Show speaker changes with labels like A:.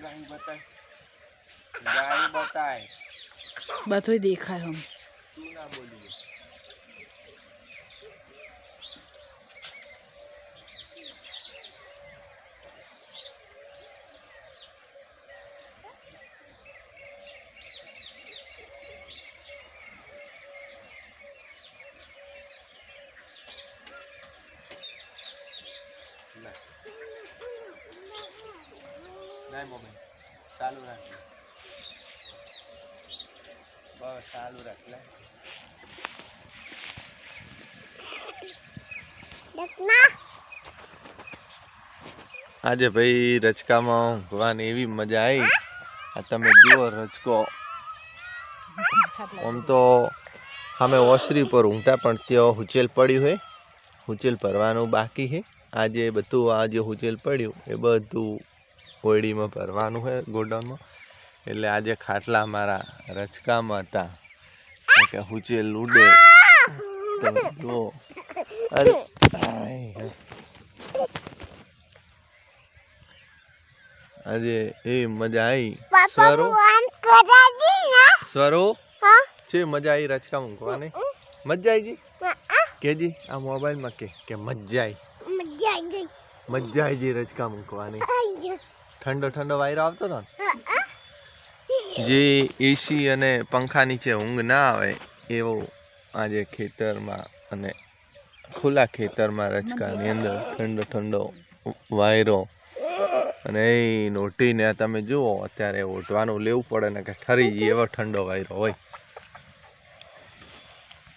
A: ગાય બતાય. ગાય બતાય
B: બધું દેખાય હમ.
A: તું ના બોલી નહીં મમ્મી ચાલુ રાખ બસ ચાલુ રાખ લે. આજે ભાઈ રચકામાં ઊંઘવાની એવી મજા આવી આ તમે જુઓ રચકો આમ તો અમે ઓસરી પર ઊંઘતા પણ ત્યાં હુચેલ પડ્યું હોય. હુચેલ ભરવાનું બાકી છે. આજે બધું આ જે હુચેલ પડ્યું એ બધું હોડીમાં ભરવાનું હોય ગોડાઉનમાં. એટલે આજે ખાટલા મારા રચકામાં હતા. કે હુચે લૂડે અરે આજે એ મજા આવી સ્વરો? સ્વરો? છે મજા આવી રચકા મૂકવાની? મજા આવી જી? કેજી આ મોબાઈલમાં કે કે મજા આવી મજા આવી જી રચકા મૂકવાની. ઠંડો ઠંડો વાયરો આવતો હતો ને? જે એસી અને પંખા નીચે ઊંઘ ના આવે એવો આજે ખેતરમાં અને ખુલ્લા ખેતરમાં રચકાની અંદર ઠંડો ઠંડો વાયરો અને એ નોટીને તમે જુઓ અત્યારે ઓઢવાનું લેવું પડે ને કે ઠરી એવો ઠંડો વાયરો હોય.